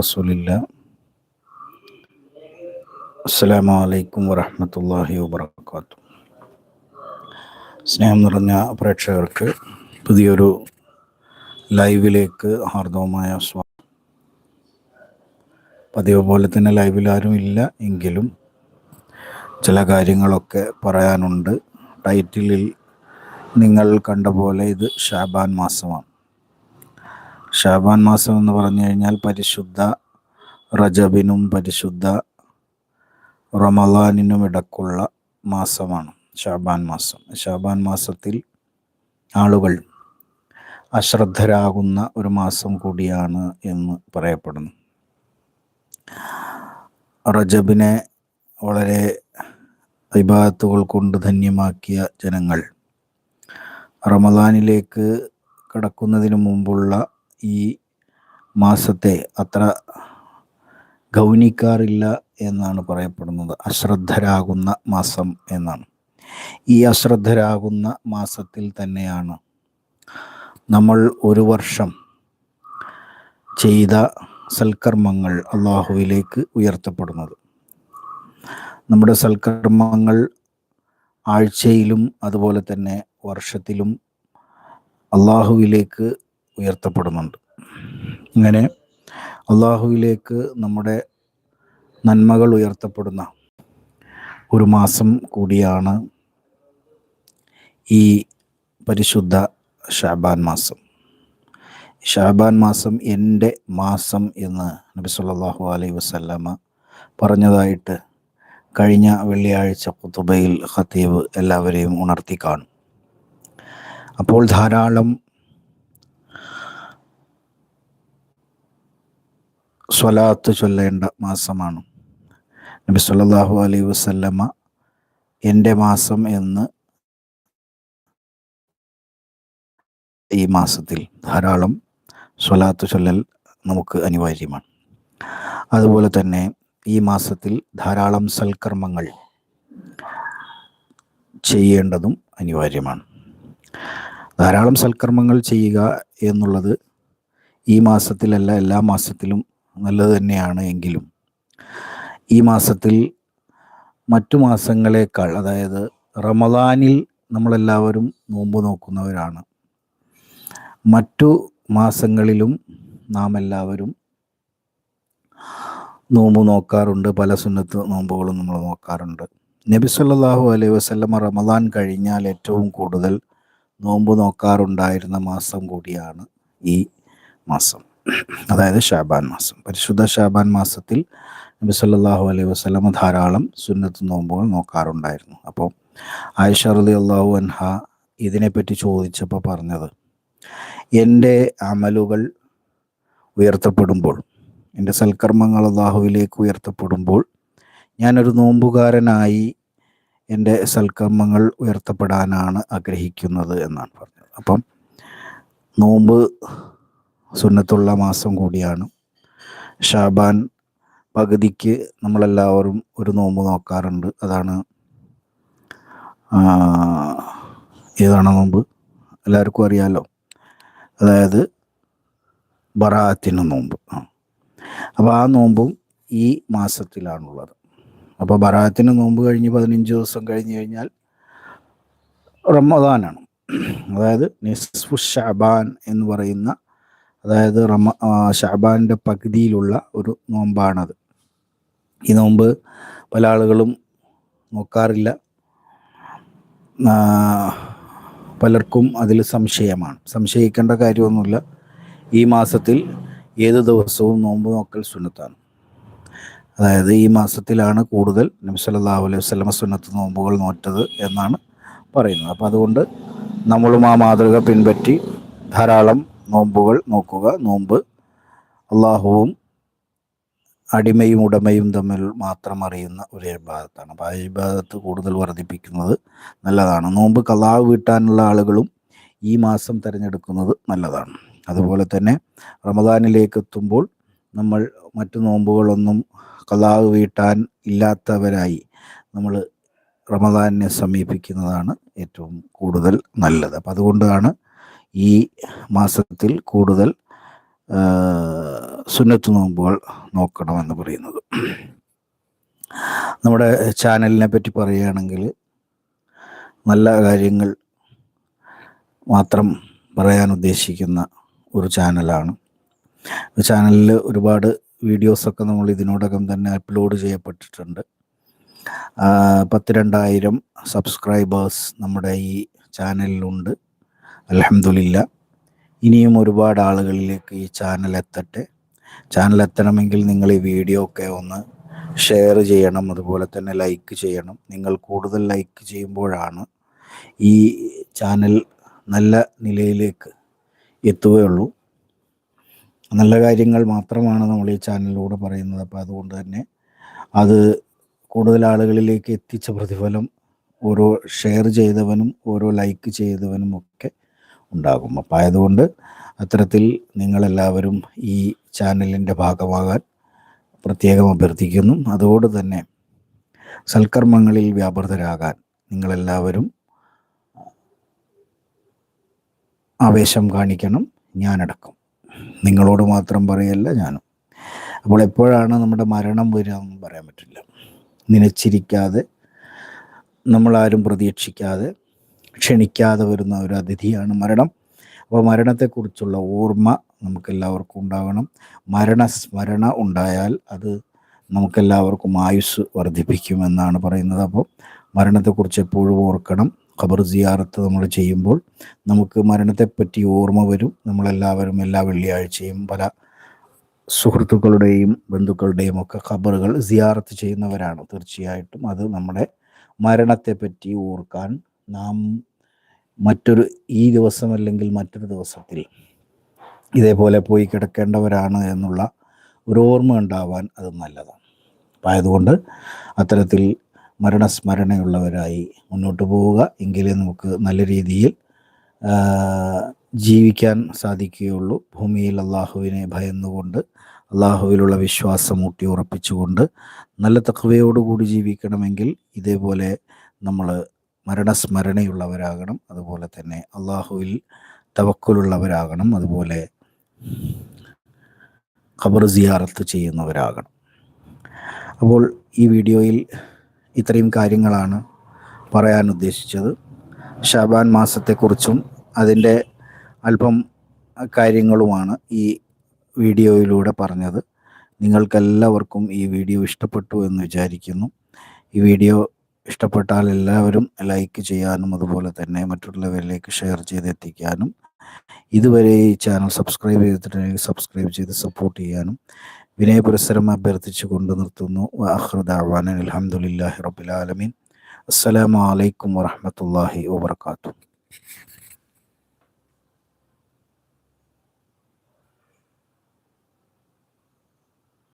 റസൂലില്ല. അസ്സാം വലൈക്കും വറഹമത്തല്ലാഹി വാത്തു സ്നേഹം നിറഞ്ഞ പ്രേക്ഷകർക്ക് പുതിയൊരു ലൈവിലേക്ക് ഹാർദവമായ സ്വാ പതിവ് പോലെ തന്നെ ലൈവിൽ ആരും ഇല്ല എങ്കിലും ചില കാര്യങ്ങളൊക്കെ പറയാനുണ്ട്. ടൈറ്റിലിൽ നിങ്ങൾ കണ്ട പോലെ ഇത് ഷാബാൻ മാസമാണ്. ഷാബാൻ മാസം എന്ന് പറഞ്ഞു കഴിഞ്ഞാൽ പരിശുദ്ധ റജബിനും പരിശുദ്ധ റമലാനിനും ഇടക്കുള്ള മാസമാണ് ഷാബാൻ മാസം. ഷാബാൻ മാസത്തിൽ ആളുകൾ അശ്രദ്ധരാകുന്ന ഒരു മാസം കൂടിയാണ് എന്ന് പറയപ്പെടുന്നു. റജബിനെ വളരെ വിഭാഗത്തുകൾ കൊണ്ട് ധന്യമാക്കിയ ജനങ്ങൾ റമദാനിലേക്ക് കടക്കുന്നതിന് മുമ്പുള്ള ഈ മാസത്തെ അത്ര ഗൗനിക്കാറില്ല എന്നാണ് പറയപ്പെടുന്നത്. അശ്രദ്ധരാകുന്ന മാസം എന്നാണ്. ഈ അശ്രദ്ധരാകുന്ന മാസത്തിൽ തന്നെയാണ് നമ്മൾ ഒരു വർഷം ചെയ്ത സൽക്കർമ്മങ്ങൾ അള്ളാഹുവിലേക്ക് ഉയർത്തപ്പെടുന്നത്. നമ്മുടെ സൽക്കർമ്മങ്ങൾ ആഴ്ചയിലും അതുപോലെ തന്നെ വർഷത്തിലും അള്ളാഹുവിലേക്ക് ഉയർത്തപ്പെടുന്നുണ്ട്. ഇങ്ങനെ അള്ളാഹുവിലേക്ക് നമ്മുടെ നന്മകൾ ഉയർത്തപ്പെടുന്ന ഒരു മാസം കൂടിയാണ് ഈ പരിശുദ്ധ ഷാബാൻ മാസം. ഷാബാൻ മാസം എന്റെ മാസം എന്ന് നബി സല്ലല്ലാഹു അലൈ വസല്ലമ പറഞ്ഞതായിട്ട് കഴിഞ്ഞ വെള്ളിയാഴ്ച കുത്തുബയിൽ ഖത്തീബ് എല്ലാവരെയും ഉണർത്തി കാണും. അപ്പോൾ ധാരാളം സ്വലാത്ത് ചൊല്ലേണ്ട മാസമാണ്. നബി സല്ലല്ലാഹു അലൈഹി വസല്ലമ എന്റെ മാസം എന്ന് ഈ മാസത്തിൽ ധാരാളം സ്വലാത്ത് ചൊല്ലൽ നമുക്ക് അനിവാര്യമാണ്. അതുപോലെ തന്നെ ഈ മാസത്തിൽ ധാരാളം സൽക്കർമ്മങ്ങൾ ചെയ്യേണ്ടതും അനിവാര്യമാണ്. ധാരാളം സൽക്കർമ്മങ്ങൾ ചെയ്യുക എന്നുള്ളത് ഈ മാസത്തിലല്ല എല്ലാ മാസത്തിലും നല്ലത് തന്നെയാണ് എങ്കിലും ഈ മാസത്തിൽ മറ്റു മാസങ്ങളേക്കാൾ അതായത് റമദാനിൽ നമ്മളെല്ലാവരും നോമ്പ് നോക്കുന്നവരാണ്. മറ്റു മാസങ്ങളിലും നാം എല്ലാവരും നോമ്പ് നോക്കാറുണ്ട്. പല സുന്നത്ത് നോമ്പുകളും നമ്മൾ നോക്കാറുണ്ട്. നബി സല്ലാഹു അലൈഹി വസ്ലമ റമദാൻ കഴിഞ്ഞാൽ ഏറ്റവും കൂടുതൽ നോമ്പ് നോക്കാറുണ്ടായിരുന്ന മാസം കൂടിയാണ് ഈ മാസം. അതായത് ഷാബാൻ മാസം. പരിശുദ്ധ ഷാബാൻ മാസത്തിൽ നബി സല്ലാഹു അലൈഹി വസ്ലമ ധാരാളം സുന്നത്ത് നോമ്പുകൾ നോക്കാറുണ്ടായിരുന്നു. അപ്പോൾ ആയിഷ റളിയല്ലാഹു അൻഹ ഇതിനെപ്പറ്റി ചോദിച്ചപ്പോൾ പറഞ്ഞത് എന്റെ അമലുകൾ ഉയർത്തപ്പെടുമ്പോൾ എന്റെ സൽക്കർമ്മങ്ങൾ അള്ളാഹുവിലേക്ക് ഉയർത്തപ്പെടുമ്പോൾ ഞാനൊരു നോമ്പുകാരനായി എന്റെ സൽക്കർമ്മങ്ങൾ ഉയർത്തപ്പെടാനാണ് ആഗ്രഹിക്കുന്നത് എന്നാണ് പറഞ്ഞത്. അപ്പം നോമ്പ് സുന്നത്തുള്ള മാസം കൂടിയാണ്. ഷാബാൻ പകുതിക്ക് നമ്മളെല്ലാവരും ഒരു നോമ്പ് നോക്കാറുണ്ട്. അതാണ് ഏതാണ് നോമ്പ്? എല്ലാവർക്കും അറിയാലോ. അതായത് ബറാത്തിന് നോമ്പ്. അപ്പോൾ ആ നോമ്പും ഈ മാസത്തിലാണുള്ളത്. അപ്പോൾ ബറാത്തിന് നോമ്പ് കഴിഞ്ഞ് പതിനഞ്ച് ദിവസം കഴിഞ്ഞ് കഴിഞ്ഞാൽ റമദാനാണ്. അതായത് നിസ്ഫു ഷാബാൻ എന്ന് പറയുന്ന അതായത് റമ ഷാബാന്റെ പകുതിയിലുള്ള ഒരു നോമ്പാണത്. ഈ നോമ്പ് പല ആളുകളും നോക്കാറില്ല. പലർക്കും അതിൽ സംശയമാണ്. സംശയിക്കേണ്ട കാര്യമൊന്നുമില്ല. ഈ മാസത്തിൽ ഏത് ദിവസവും നോമ്പ് നോക്കൽ സുന്നത്താണ്. അതായത് ഈ മാസത്തിലാണ് കൂടുതൽ നബി സല്ലല്ലാഹു അലൈഹി വസല്ലമ സുന്നത്ത് നോമ്പുകൾ നോറ്റത് എന്നാണ് പറയുന്നത്. അപ്പോൾ അതുകൊണ്ട് നമ്മളും ആ മാതൃക പിൻപറ്റി ധാരാളം നോമ്പുകൾ നോക്കുക നോമ്പ്. അള്ളാഹുവും അടിമയും ഉടമയും തമ്മിൽ മാത്രം അറിയുന്ന ഒരു വിഭാഗത്താണ് അപ്പോൾ ആ വിഭാഗത്ത് കൂടുതൽ വർദ്ധിപ്പിക്കുന്നത് നല്ലതാണ്. നോമ്പ് കലാവ് വീട്ടാനുള്ള ആളുകളും ഈ മാസം തിരഞ്ഞെടുക്കുന്നത് നല്ലതാണ്. അതുപോലെ തന്നെ റമദാനിലേക്ക് എത്തുമ്പോൾ നമ്മൾ മറ്റു നോമ്പുകളൊന്നും കലാവ് വീട്ടാൻ ഇല്ലാത്തവരായി നമ്മൾ റമദാനിനെ സമീപിക്കുന്നതാണ് ഏറ്റവും കൂടുതൽ നല്ലത്. അപ്പം അതുകൊണ്ടാണ് ഈ മാസത്തിൽ കൂടുതൽ സുന്നത്ത് നോമ്പുകൾ നോക്കണമെന്ന് പറയുന്നത്. നമ്മുടെ ചാനലിനെ പറ്റി പറയുകയാണെങ്കിൽ നല്ല കാര്യങ്ങൾ മാത്രം പറയാൻ ഉദ്ദേശിക്കുന്ന ഒരു ചാനലാണ്. ചാനലിൽ ഒരുപാട് വീഡിയോസൊക്കെ നമ്മൾ ഇതിനോടകം തന്നെ അപ്ലോഡ് ചെയ്യപ്പെട്ടിട്ടുണ്ട്. പത്തിരണ്ടായിരം സബ്സ്ക്രൈബേഴ്സ് നമ്മുടെ ഈ ചാനലിലുണ്ട്. അലഹമില്ല ഇനിയും ഒരുപാട് ആളുകളിലേക്ക് ഈ ചാനൽ എത്തട്ടെ. ചാനൽ എത്തണമെങ്കിൽ നിങ്ങൾ ഈ വീഡിയോ ഒക്കെ ഒന്ന് ഷെയർ ചെയ്യണം. അതുപോലെ തന്നെ ലൈക്ക് ചെയ്യണം. നിങ്ങൾ കൂടുതൽ ലൈക്ക് ചെയ്യുമ്പോഴാണ് ഈ ചാനൽ നല്ല നിലയിലേക്ക് എത്തുകയുള്ളൂ. നല്ല കാര്യങ്ങൾ മാത്രമാണ് നമ്മൾ ഈ ചാനലിലൂടെ പറയുന്നത്. അപ്പോൾ അതുകൊണ്ട് തന്നെ അത് കൂടുതൽ ആളുകളിലേക്ക് എത്തിച്ച പ്രതിഫലം ഓരോ ഷെയർ ചെയ്തവനും ഓരോ ലൈക്ക് ചെയ്തവനും ഒക്കെ ഉണ്ടാകും. അപ്പം ആയതുകൊണ്ട് അത്തരത്തിൽ നിങ്ങളെല്ലാവരും ഈ ചാനലിന്റെ ഭാഗമാകാൻ പ്രത്യേകം അഭ്യർത്ഥിക്കുന്നു. അതോട് തന്നെ സൽക്കർമ്മങ്ങളിൽ വ്യാപൃതരാകാൻ നിങ്ങളെല്ലാവരും ആവേശം കാണിക്കണം. ഞാനടക്കം. നിങ്ങളോട് മാത്രം പറയല്ല ഞാനും. അപ്പോൾ എപ്പോഴാണ് നമ്മുടെ മരണം വരിക എന്ന് പറയാൻ പറ്റില്ല. നിലച്ചിരിക്കാതെ നമ്മളാരും പ്രതീക്ഷിക്കാതെ ക്ഷണിക്കാതെ വരുന്ന ഒരു അതിഥിയാണ് മരണം. അപ്പോൾ മരണത്തെക്കുറിച്ചുള്ള ഓർമ്മ നമുക്കെല്ലാവർക്കും ഉണ്ടാകണം. മരണസ്മരണ ഉണ്ടായാൽ അത് നമുക്കെല്ലാവർക്കും ആയുസ് വർദ്ധിപ്പിക്കുമെന്നാണ് പറയുന്നത്. അപ്പോൾ മരണത്തെക്കുറിച്ച് എപ്പോഴും ഓർക്കണം. ഖബർ സിയാറത്ത് നമ്മൾ ചെയ്യുമ്പോൾ നമുക്ക് മരണത്തെപ്പറ്റി ഓർമ്മ വരും. നമ്മളെല്ലാവരും എല്ലാ വെള്ളിയാഴ്ചയും പല സുഹൃത്തുക്കളുടെയും ബന്ധുക്കളുടെയും ഒക്കെ ഖബറുകൾ സിയാറത്ത് ചെയ്യുന്നവരാണ്. തീർച്ചയായിട്ടും അത് നമ്മുടെ മരണത്തെപ്പറ്റി ഓർക്കാൻ നാം മറ്റൊരു ഈ ദിവസം അല്ലെങ്കിൽ മറ്റൊരു ദിവസത്തിൽ ഇതേപോലെ പോയി കിടക്കേണ്ടവരാണ് എന്നുള്ള ഒരു ഓർമ്മ ഉണ്ടാവാൻ അത് നല്ലതാണ്. അപ്പം ആയതുകൊണ്ട് അത്തരത്തിൽ മരണസ്മരണയുള്ളവരായി മുന്നോട്ട് പോവുക. എങ്കിലേ നമുക്ക് നല്ല രീതിയിൽ ജീവിക്കാൻ സാധിക്കുകയുള്ളൂ. ഭൂമിയിൽ അള്ളാഹുവിനെ ഭയന്നുകൊണ്ട് അള്ളാഹുവിലുള്ള വിശ്വാസം ഊട്ടി ഉറപ്പിച്ചുകൊണ്ട് നല്ല തക്കവയോടുകൂടി ജീവിക്കണമെങ്കിൽ ഇതേപോലെ നമ്മൾ മരണസ്മരണയുള്ളവരാകണം. അതുപോലെ തന്നെ അള്ളാഹുവിൽ തവക്കുലുള്ളവരാകണം. അതുപോലെ ഖബർ സിയാറത്ത് ചെയ്യുന്നവരാകണം. അപ്പോൾ ഈ വീഡിയോയിൽ ഇത്രയും കാര്യങ്ങളാണ് പറയാൻ ഉദ്ദേശിച്ചത്. ഷാബാൻ മാസത്തെക്കുറിച്ചും അതിന്റെ അല്പം കാര്യങ്ങളുമാണ് ഈ വീഡിയോയിലൂടെ പറഞ്ഞത്. നിങ്ങൾക്കെല്ലാവർക്കും ഈ വീഡിയോ ഇഷ്ടപ്പെട്ടു എന്ന് വിചാരിക്കുന്നു. ഈ വീഡിയോ ഇഷ്ടപ്പെട്ടാൽ എല്ലാവരും ലൈക്ക് ചെയ്യാനും അതുപോലെ തന്നെ മറ്റുള്ളവരിലേക്ക് ഷെയർ ചെയ്ത് എത്തിക്കാനും ഇതുവരെ ഈ ചാനൽ സബ്സ്ക്രൈബ് ചെയ്തിട്ടുണ്ടെങ്കിൽ സബ്സ്ക്രൈബ് ചെയ്ത് സപ്പോർട്ട് ചെയ്യാനും. വിനയപുരസരം അഭ്യർത്ഥിച്ചു കൊണ്ട് നിർത്തുന്നു. അഹ്റുദാവാൻ അലഹമുല്ലാഹി റബുലാലമീൻ അസ്സലാമു അലൈക്കും വറഹമത്തല്ലാഹി വാബർക്കാത്തു